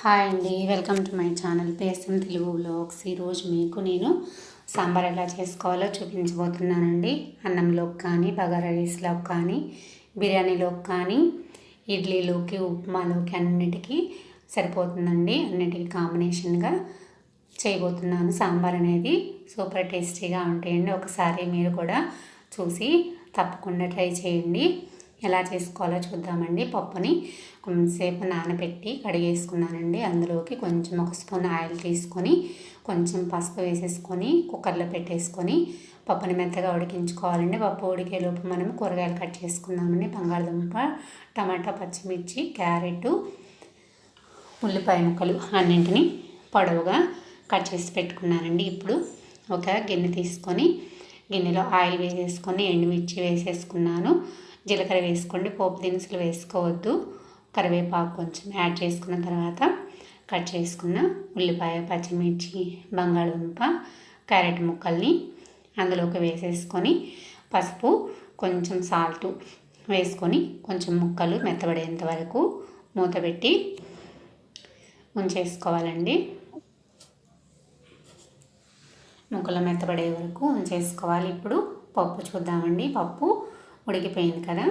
Hi అండి welcome to my channel PSM Telugu blogs ఈరోజు మీకు నేను సాంబార్ ఎలా చేసుకోవాలో చూపించబోతున్నానండి. అన్నంలోకి కానీ బగారా రైస్లోకి కానీ బిర్యానీలోకి కానీ ఇడ్లీలోకి ఉప్మాలోకి అన్నిటికీ సరిపోతుందండి. అన్నిటికీ కాంబినేషన్గా చేయబోతున్నాను సాంబార్ అనేది. సూపర్ టేస్టీగా ఉంటాయండి. ఒకసారి మీరు కూడా చూసి తప్పకుండా ట్రై చేయండి. ఎలా చేసుకోవాలో చూద్దామండి. పప్పుని కొంచెంసేపు నానబెట్టి కడిగేసుకున్నానండి. అందులోకి కొంచెం ఒక స్పూన్ ఆయిల్ తీసుకొని కొంచెం పసుపు వేసేసుకొని కుక్కర్లో పెట్టేసుకొని పప్పుని మెత్తగా ఉడికించుకోవాలండి. పప్పు ఉడికేలోపు మనం కూరగాయలు కట్ చేసుకుందామండి. బంగాళదుంప టమాటా పచ్చిమిర్చి క్యారెట్ ఉల్లిపాయ ముక్కలు అన్నింటినీ పొడవుగా కట్ చేసి పెట్టుకున్నానండి. ఇప్పుడు ఒక గిన్నె తీసుకొని గిన్నెలో ఆయిల్ వేసేసుకొని ఎండుమిర్చి వేసేసుకున్నాను. జీలకర్ర వేసుకోండి పోపు దినుసులు వేసుకోవద్దు. కరివేపాకు కొంచెం యాడ్ చేసుకున్న తర్వాత కట్ చేసుకున్న ఉల్లిపాయ పచ్చిమిర్చి బంగాళదుంప క్యారెట్ ముక్కల్ని అందులోకి వేసేసుకొని పసుపు కొంచెం సాల్ట్ వేసుకొని కొంచెం ముక్కలు మెత్తబడేంత వరకు మూత పెట్టి ఉంచేసుకోవాలండి. ముక్కలు మెత్తబడే వరకు ఉంచేసుకోవాలి. ఇప్పుడు పప్పు చూద్దామండి. పప్పు ఉడికిపోయింది కదా.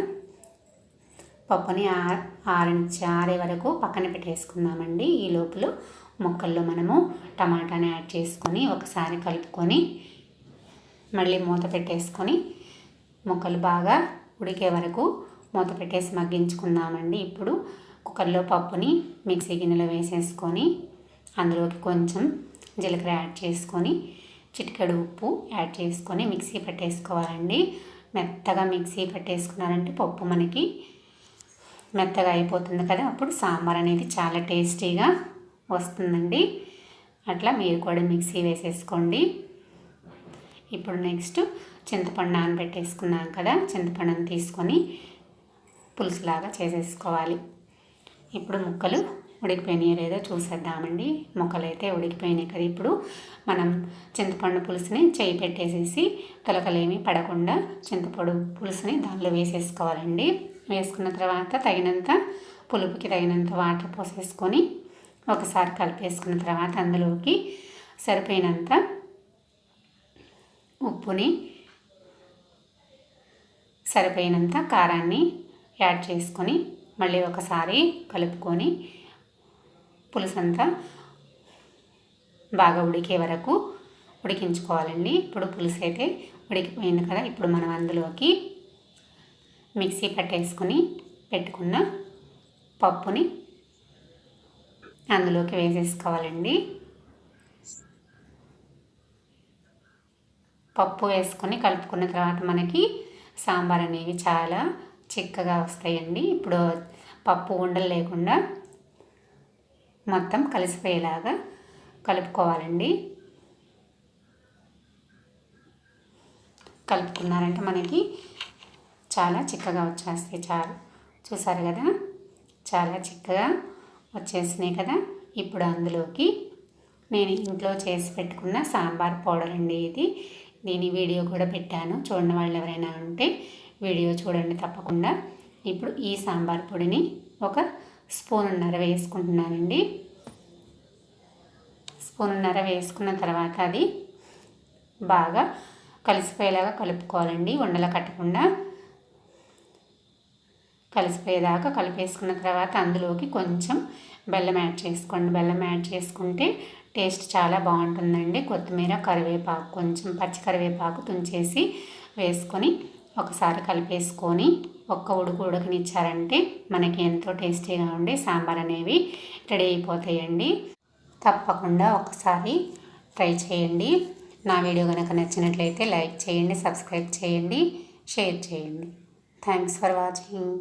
పప్పుని ఆరించి ఆరే వరకు పక్కన పెట్టేసుకుందామండి. ఈ లోపల ముక్కల్లో మనము టమాటాని యాడ్ చేసుకొని ఒకసారి కలుపుకొని మళ్ళీ మూత పెట్టేసుకొని ముక్కలు బాగా ఉడికే వరకు మూత పెట్టేసి మగ్గించుకుందామండి. ఇప్పుడు కుక్కర్లో పప్పుని మిక్సీ గిన్నెలో వేసేసుకొని అందులోకి కొంచెం జీలకర్ర యాడ్ చేసుకొని చిటికెడు ఉప్పు యాడ్ చేసుకొని మిక్సీ పెట్టేసుకోవాలండి. మెత్తగా మిక్సీ పట్టేసుకున్నారంటే పప్పు మనకి మెత్తగా అయిపోతుంది కదా. అప్పుడు సాంబార్ అనేది చాలా టేస్టీగా వస్తుందండి. అట్లా మీరు కూడా మిక్సీ వేసేసుకోండి. ఇప్పుడు నెక్స్ట్ చింతపండు నానబెట్టేసుకున్నాం కదా. చింతపండుని తీసుకొని పులుసులాగా చేసేసుకోవాలి. ఇప్పుడు ముక్కలు ఉడికిపోయినాయి లేదో చూసేద్దామండి. ముక్కలైతే ఉడికిపోయినాయి కదా ఇప్పుడు. మనం చింతపండు పులుసుని చేయి పెట్టేసేసి తొలకలేమి పడకుండా చింతపండు పులుసుని దానిలో వేసేసుకోవాలండి. వేసుకున్న తర్వాత తగినంత పులుపుకి తగినంత వాటర్ పోసేసుకొని ఒకసారి కలిపేసుకున్న తర్వాత అందులోకి సరిపోయినంత ఉప్పుని సరిపోయినంత కారాన్ని యాడ్ చేసుకొని మళ్ళీ ఒకసారి కలుపుకొని పులుసు అంతా బాగా ఉడికే వరకు ఉడికించుకోవాలండి. ఇప్పుడు పులుసు అయితే ఉడికిపోయింది కదా ఇప్పుడు మనం అందులోకి మిక్సీ పట్టేసుకుని పెట్టుకున్న పప్పుని అందులోకి వేసేసుకోవాలండి. పప్పు వేసుకొని కలుపుకున్న తర్వాత మనకి సాంబార్ అనేవి చాలా చిక్కగా వస్తాయండి. ఇప్పుడు పప్పు ఉండలు లేకుండా మొత్తం కలిసిపోయేలాగా కలుపుకోవాలండి. కలుపుకున్నారంటే మనకి చాలా చిక్కగా వచ్చేస్తాయి చాలు. చూసారు కదా? చాలా చిక్కగా వచ్చేసినాయి కదా? ఇప్పుడు అందులోకి నేను ఇంట్లో చేసి పెట్టుకున్న సాంబార్ పౌడర్ అండి ఇది దీని వీడియో కూడా పెట్టాను. చూడండి వాళ్ళు ఎవరైనా ఉంటే వీడియో చూడండి తప్పకుండా. ఇప్పుడు ఈ సాంబార్ పొడిని ఒక స్పూన్నర వేసుకుంటున్నానండి. స్పూన్నర వేసుకున్న తర్వాత అది బాగా కలిసిపోయేలాగా కలుపుకోవాలండి ఉండలు కట్టకుండా. కలిసిపోయేదాకా కలిపేసుకున్న తర్వాత అందులోకి కొంచెం బెల్లం యాడ్ చేసుకోండి. బెల్లం యాడ్ చేసుకుంటే టేస్ట్ చాలా బాగుంటుందండి. కొత్తిమీర కరివేపాకు కొంచెం పచ్చి కరివేపాకు తుంచేసి వేసుకొని ఒకసారి కలిపేసుకొని ఒక్క ఉడుకు ఉడకనిచ్చారంటే మనకి ఎంతో టేస్టీగా ఉండి సాంబార్ అనేవి రెడీ అయిపోతాయండి. తప్పకుండా ఒకసారి ట్రై చేయండి. నా వీడియో కనుక నచ్చినట్లయితే లైక్ చేయండి సబ్స్క్రైబ్ చేయండి షేర్ చేయండి. Thanks for watching.